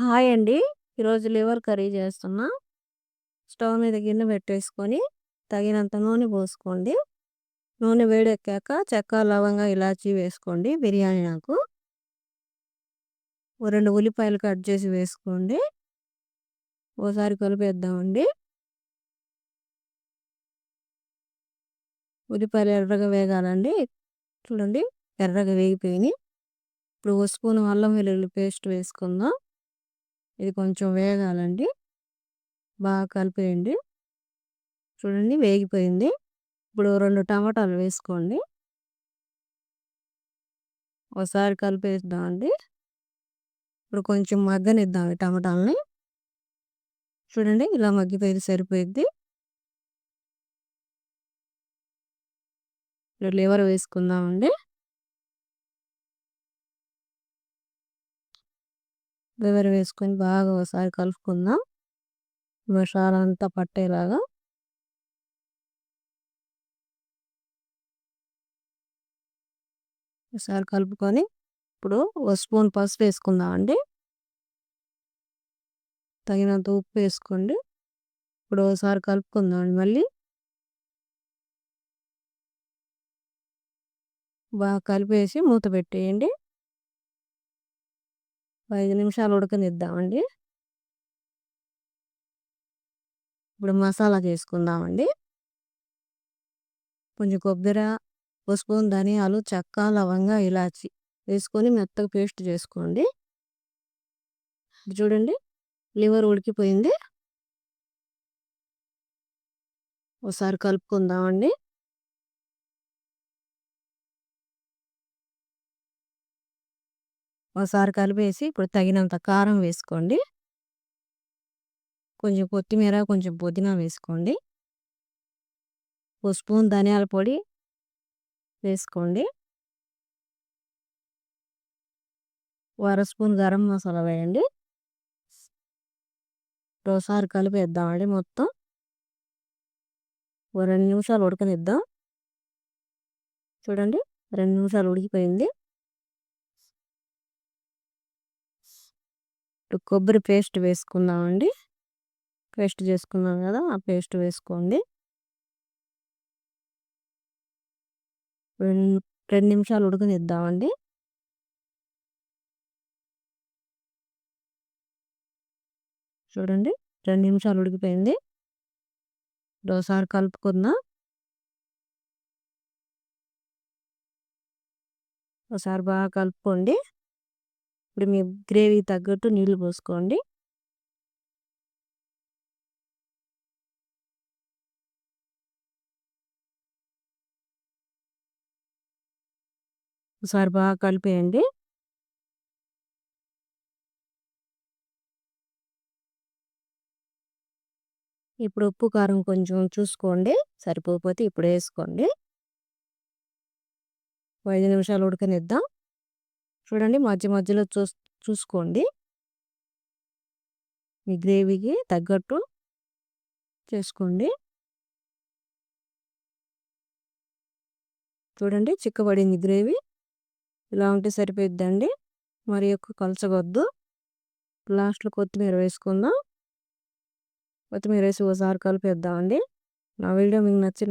Hi అండి. ఈరోజు liver curry చేస్తున్నా. స్టవ్ మీద గిన్నె పెట్టేసుకొని, తగినంత నూనె పోసుకోండి. నూనె వేడెక్కాక చెక్క, లవంగా ఇలాచీ వేసుకోండి బిర్యానీ నాకు ఓ రెండు ఉల్లిపాయలు కట్ చేసి వేసుకోండి. ఓసారి కలిపేద్దామండి. ఉల్లిపాయలు ఎర్రగా వేగాలండి. చూడండి ఎర్రగా వేగిపోయినాయి. ఇప్పుడు ఓ స్పూన్ అల్లం వెల్లుల్లి పేస్ట్ వేసుకుందాం. ఇది కొంచెం వేగాలండి. బాగా కలిపేయండి. చూడండి వేగిపోయింది. ఇప్పుడు రెండు టమాటాలు వేసుకోండి. ఒకసారి కలిపేద్దామండి. ఇప్పుడు కొంచెం మగ్గనిద్దాం ఈ టమాటాలని. చూడండి ఇలా మగ్గిపోయింది సరిపోయింది ఇప్పుడు లివర్ వేసుకుందామండి. లివర్ వేసుకొని బాగా ఒకసారి కలుపుకుందాం. మసాలా అంతా పట్టేలాగా. ఒకసారి కలుపుకొని ఇప్పుడు ఒక స్పూన్ పసుపు వేసుకుందాం అండి తగినంత ఉప్పు వేసుకోండి. ఇప్పుడు ఒకసారి కలుపుకుందామండి మళ్ళీ. బాగా కలిపేసి మూత పెట్టేయండి. ఐదు నిమిషాలు ఉడకనిద్దామండి. ఇప్పుడు మసాలా చేసుకుందామండి. కొంచెం కొబ్బరి, పసుపు ధనియాలు, చెక్క, లవంగ, ఇలాచి వేసుకొని మెత్తగా పేస్ట్ చేసుకోండి. చూడండి లివర్ ఉడికిపోయింది. ఒకసారి కలుపుకుందామండి. ఒకసారి కలిపేసి ఇప్పుడు తగినంత కారం వేసుకోండి. కొంచెం కొత్తిమీర, కొంచెం పుదీనా వేసుకోండి. ఒక స్పూన్ ధనియాల పొడి వేసుకోండి. వర అర స్పూన్ గరం మసాలా వేయండి. ఒకసారి కలిపేద్దామండి మొత్తం. ఓ రెండు నిమిషాలు ఉడకనిద్దాం. చూడండి రెండు నిమిషాలు ఉడికిపోయింది. ఇప్పుడు కొబ్బరి పేస్ట్ వేసుకుందామండి. పేస్ట్ చేసుకున్నాం కదా ఆ పేస్ట్ వేసుకోండి. రెండు నిమిషాలు ఉడకనిద్దామండి. చూడండి రెండు నిమిషాలు ఉడికిపోయింది. ఒకసారి కలుపుకుందాం. ఒకసారి బాగా కలుపుకోండి. ఇప్పుడు మీ గ్రేవీ తగ్గట్టు నీళ్ళు పోసుకోండి. ఒకసారి బాగా కలిపేయండి. ఇప్పుడు ఉప్పు కారం కొంచెం చూసుకోండి. సరిపోకపోతే ఇప్పుడు వేసుకోండి. ఐదు నిమిషాలు ఉడకనిద్దాం. చూడండి మధ్య మధ్యలో చూ చూసుకోండి. మీ గ్రేవీకి తగ్గట్టు చేసుకోండి. చూడండి చిక్కబడింది గ్రేవీ. ఇలా ఉంటే సరిపోయిద్దండి. మరి ఎక్కువ కలచగొద్దు. లాస్ట్లో కొత్తిమీర వేసుకుందాం. కొత్తిమీర వేసి ఒకసారి కలిపేద్దామండి. నా వీడియో మీకు నచ్చిన